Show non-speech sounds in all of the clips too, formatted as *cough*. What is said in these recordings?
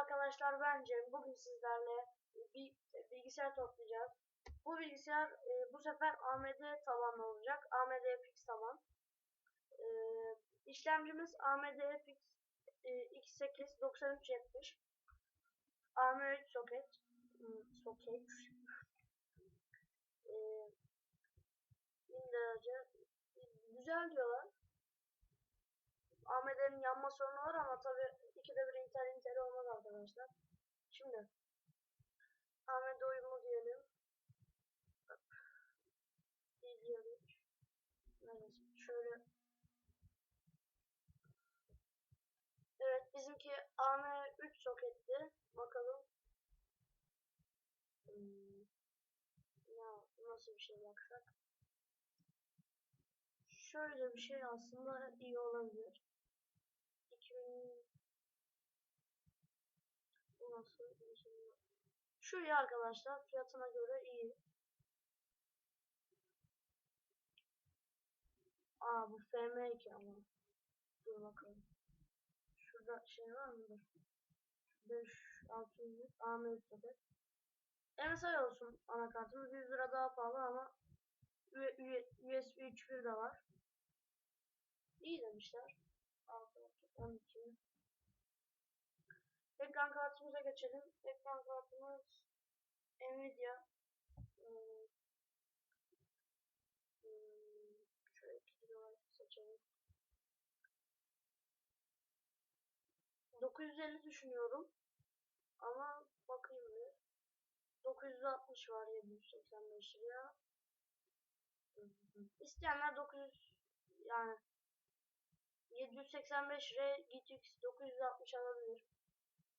arkadaşlar bence bugün sizlerle bir bilgisayar toplayacağız. Bu bilgisayar e, bu sefer AMD tabanlı olacak. AMD FX taban. E, işlemcimiz AMD FX e, X8 9370. AM3 soket. Soket. E, 1000 derece. Güzel diyorlar. AMD'nin yanma sorunu var ama tabi ikide bir Intel Intel olmaz arkadaşlar. Şimdi AMD uyumu diyelim. İzliyoruz. Evet, şöyle Evet bizimki AM3 soketli. Bakalım. Hmm. Ya, nasıl bir şey baksak. Şöyle bir şey aslında iyi olabilir. 2000 Bu nasıl? Şu iyi arkadaşlar fiyatına göre iyi. Aa bu FM2 ama. Dur bakalım. Şurada şey var mıdır? 5 600 Ahmet soket. MSI olsun anakartımız 100 lira daha pahalı ama USB 3.1 de var. İyi demişler. 6 12 Ekran kartımıza geçelim. Ekran kartımız Nvidia hmm. Hmm. şöyle 2 GB seçelim. 950 düşünüyorum. Ama bakayım bir. 960 var 785 liraya. İsteyenler 900 yani 785 liraya GTX 960 alabilir.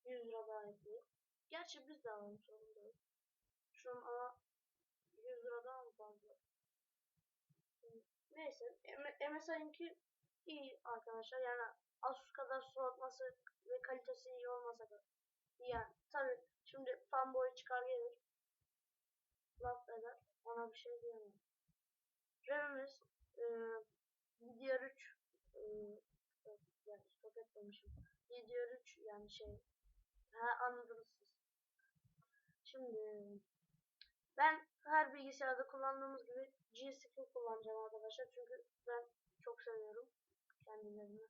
100 lira daha ekliyor. Gerçi biz de alalım sorun değil. Şunun ama 100 lira daha mı fazla? Neyse MSI'ninki iyi arkadaşlar yani Asus kadar soğutması ve kalitesi iyi olmasa da yani tabi şimdi fanboy çıkar gelir laf eder ona bir şey diyemem. RAM'imiz e, DDR3 e, yani soket demişim. DDR3 yani şey ha anladınız siz. Şimdi ben her bilgisayarda kullandığımız gibi G-Skill kullanacağım arkadaşlar çünkü ben çok seviyorum kendilerini.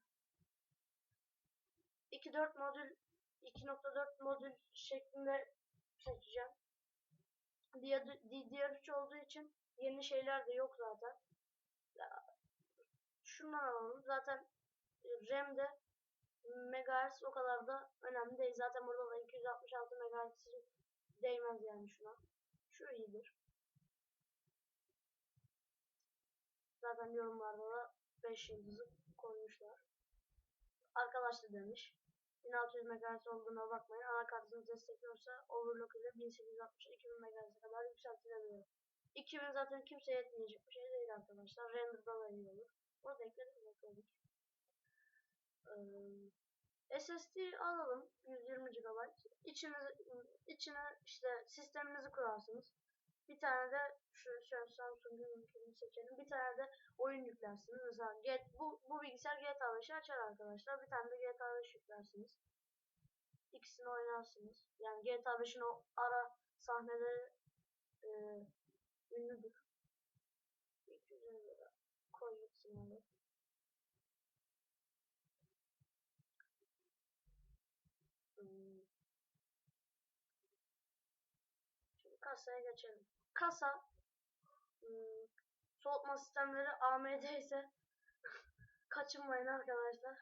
2.4 modül 2.4 modül şeklinde seçeceğim. DDR3 olduğu için yeni şeyler de yok zaten. Şundan alalım. Zaten RAM'de megahertz o kadar da önemli değil. Zaten burada da 266 megahertz'in değmez yani şuna. Şu iyidir. Zaten yorumlarda da 5 yıldızı koymuşlar. Arkadaş da demiş. 1600 MHz olduğuna bakmayın. Anakartınız destekliyorsa overclock ile 1860 2000 MHz'e kadar yükseltilebilir. 2000 zaten kimseye yetmeyecek bir şey değil arkadaşlar. Render'da da iyi olur. Onu da ekledik SSD alalım 120 GB. İçine, içine işte sisteminizi kurarsınız. Bir tane de şu, şu Samsung'un seçelim. Bir tane de oyun yüklersiniz. Mesela get, bu, bu bilgisayar GTA 5'i açar arkadaşlar. Bir tane de GTA 5 yüklersiniz. İkisini oynarsınız. Yani GTA 5'in o ara sahneleri e, ünlüdür. 250 lira koy gitsin öyle. Hmm. Şimdi kasaya geçelim. Kasa hmm, soğutma sistemleri AMD ise *laughs* kaçınmayın arkadaşlar.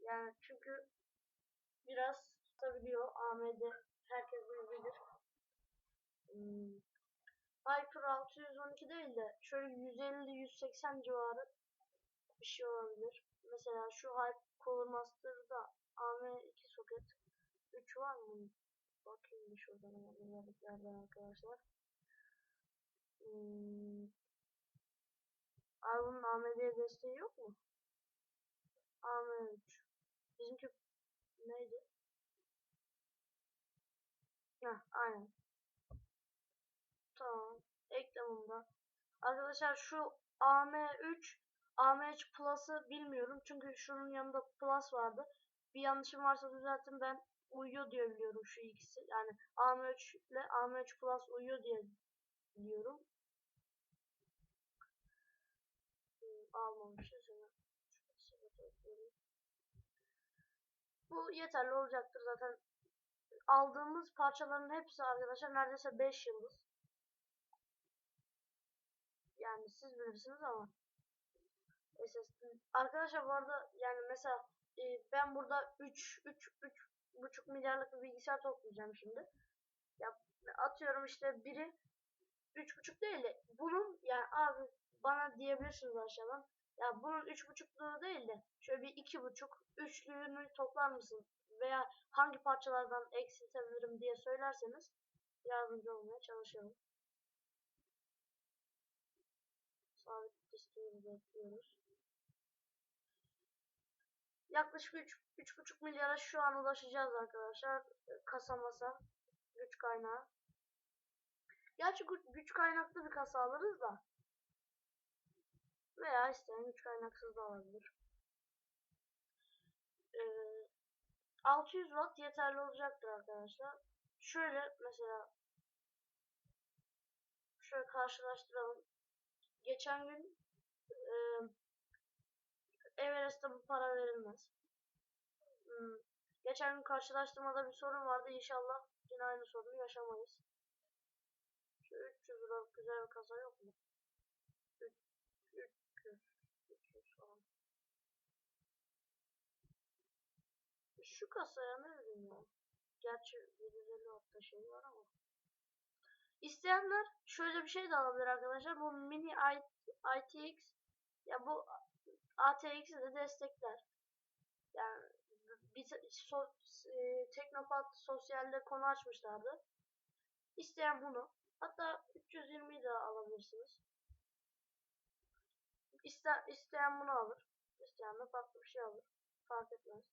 Yani çünkü biraz tutabiliyor AMD herkes bilir. Hmm. Hyper 612 değil de şöyle 150-180 civarı bir şey olabilir. Mesela şu Hyper Cooler Master'da AM2 soket 3 var mı? Bakayım bir şuradan özelliklerden arkadaşlar. Hmm. Abi bunun AMD desteği yok mu? AM3. Bizimki neydi? Heh, aynen. Tamam. Ekle bunda. Arkadaşlar şu AM3 AM3 Plus'ı bilmiyorum. Çünkü şunun yanında Plus vardı. Bir yanlışım varsa düzeltin ben uyuyor diye biliyorum şu ikisi. Yani AM3 ile AM3 Plus uyuyor diye biliyorum. Hmm, almamışız. Bu yeterli olacaktır zaten. Aldığımız parçaların hepsi arkadaşlar neredeyse 5 yıldız. Yani siz bilirsiniz ama. Arkadaşlar bu arada yani mesela e, ben burada 3 3 3 buçuk milyarlık bir bilgisayar toplayacağım şimdi. Ya atıyorum işte biri üç buçuk değil de bunun yani abi bana diyebilirsiniz aşağıdan. Ya bunun üç buçukluğu değil de şöyle bir iki buçuk üçlüğünü toplar mısın? Veya hangi parçalardan eksiltebilirim diye söylerseniz yardımcı olmaya çalışıyorum. Sabit diskimizi bekliyoruz. Yaklaşık 3 3,5 milyara şu an ulaşacağız arkadaşlar. Kasa masa güç kaynağı. Gerçi güç kaynaklı bir kasa alırız da. Veya isteyen güç kaynaksız da olabilir. Ee, 600 watt yeterli olacaktır arkadaşlar. Şöyle mesela şöyle karşılaştıralım. Geçen gün e, Everest'te bu para verilmez. Hmm. Geçen gün karşılaştırmada bir sorun vardı. İnşallah yine aynı sorunu yaşamayız. Şu 300 lira güzel bir kasa yok mu? 300, 300 falan. Şu kasaya ne bileyim ya. Gerçi 750 watt'ta şey var ama. İsteyenler şöyle bir şey de alabilir arkadaşlar. Bu mini ITX ya bu ATX'i de destekler. Yani bir so, e, Teknopat sosyalde konu açmışlardı. İsteyen bunu. Hatta 320'yi de alabilirsiniz. İste, isteyen bunu alır. İsteyen de farklı bir şey alır. Fark etmez.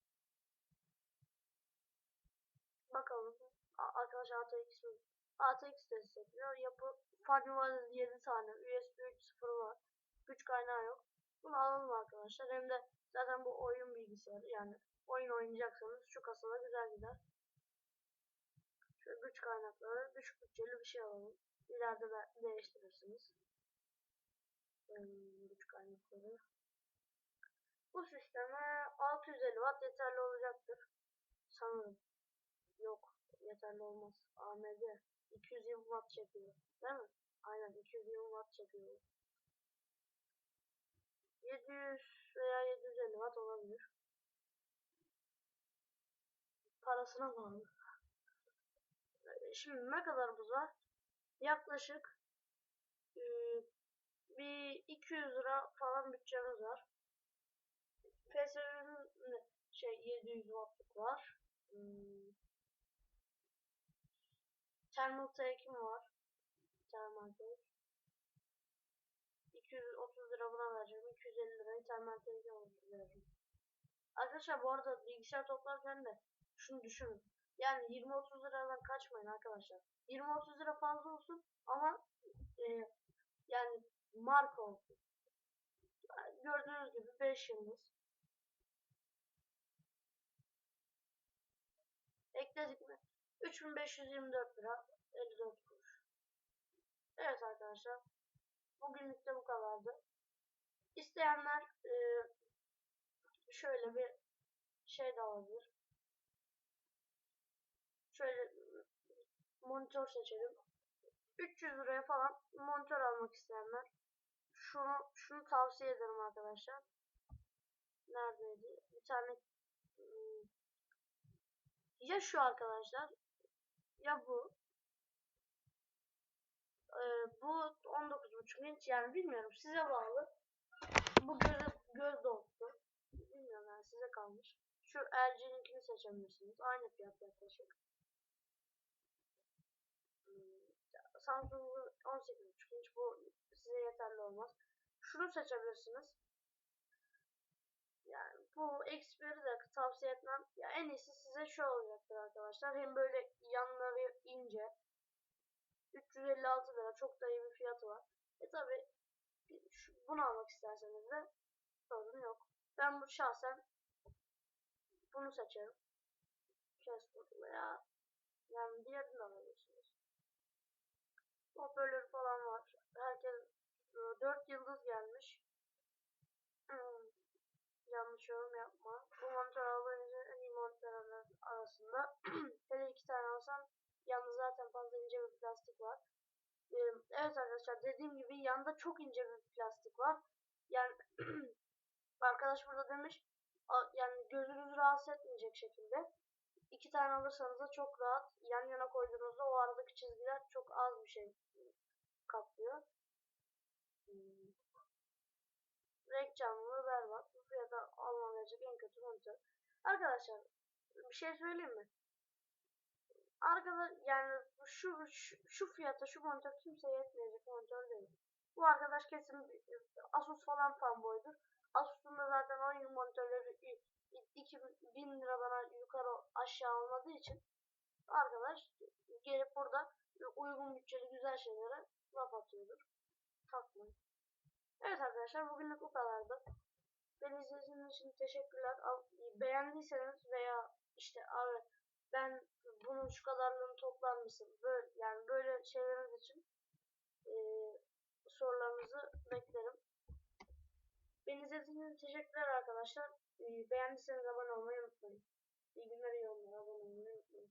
Bakalım. Arkadaşlar ATX mi? ATX destekliyor. Yapı Fadnuva'da 7 tane. USB 3.0 var. Güç kaynağı yok. Bunu alalım arkadaşlar. Hem de zaten bu oyun bilgisayarı yani oyun oynayacaksanız şu kasada güzel gider. Şu güç kaynakları düşük bütçeli bir şey alalım. İleride de değiştirirsiniz. Hmm, güç kaynakları. Bu sisteme 650 watt yeterli olacaktır. Sanırım. Yok. Yeterli olmaz. AMD 220 watt çekiyor. Değil mi? Aynen 220 watt çekiyor. 700 veya 750 watt olabilir. Parasına bağlı. Şimdi ne kadar buz var? Yaklaşık e, bir 200 lira falan bütçemiz var. PSV'nin şey 700 wattlık var. Hmm. Thermal Take'im var. Thermal Take. 230 lira buna vereceğim. 250 lirayı Thermal Take'e vereceğim. Arkadaşlar bu arada bilgisayar toplarken de şunu düşünün. Yani 20-30 liradan kaçmayın arkadaşlar. 20-30 lira fazla olsun ama e, yani marka olsun. Gördüğünüz gibi 5 yıldız. Ekledik mi? 3524 lira 54 kuruş. Evet arkadaşlar. Bugünlük de bu kadardı. İsteyenler e, şöyle bir şey de alabilir. Şöyle monitör seçelim. 300 liraya falan monitör almak isteyenler şunu şunu tavsiye ederim arkadaşlar. Neredeydi? Bir tane hmm, ya şu arkadaşlar ya bu ee, bu 19.5 inç yani bilmiyorum size bağlı. Bu göz, göz doldu. Bilmiyorum yani size kalmış. Şu LG'ninkini seçebilirsiniz. Aynı fiyat yaklaşık. Samsung'un 18.5 inç bu size yeterli olmaz. Şunu seçebilirsiniz. Yani bu X1'i de tavsiye etmem. Ya en iyisi size şu olacaktır arkadaşlar. Hem böyle yanları. 356 lira çok da iyi bir fiyatı var. E tabi bunu almak isterseniz de sorun yok. Ben bu şahsen bunu seçerim. Casper veya yani diğerini alabilirsiniz. Hoparlör falan var. Herkes 4 yıldız gelmiş. Hmm, yanlış yorum yapma. Bu monitör alınca en iyi monitörler arasında. *clears throat* Hele iki tane alsam yanında zaten fazla ince bir plastik var. Evet arkadaşlar dediğim gibi yanda çok ince bir plastik var. Yani *clears throat* arkadaş burada demiş yani gözünüzü rahatsız etmeyecek şekilde. iki tane alırsanız da çok rahat yan yana koyduğunuzda o aradaki çizgiler çok az bir şey kaplıyor. Hmm. Renk canlılığı berbat. Bu fiyata almam gelecek en kötü monitör. Arkadaşlar bir şey söyleyeyim mi? Arkadaş yani şu, şu şu fiyata şu monitör kimseye yetmeyecek monitör değil. Bu arkadaş kesin Asus falan fanboydur. Asus'un da zaten oyun monitörleri 2000 liradan yukarı aşağı olmadığı için arkadaş gelip burada uygun bütçeli güzel şeylere laf atıyordur. Takmayın. Evet arkadaşlar bugünlük bu kadardı. Beni izlediğiniz için teşekkürler. Beğendiyseniz veya işte abi ben bunun şu kadarlığını toplar mısın? Böyle, yani böyle şeyleriniz için eee, sorularınızı beklerim. Beni izlediğiniz için teşekkürler arkadaşlar. Eee, beğendiyseniz abone olmayı unutmayın. İyi günler, iyi oyunlar. Abone olmayı unutmayın.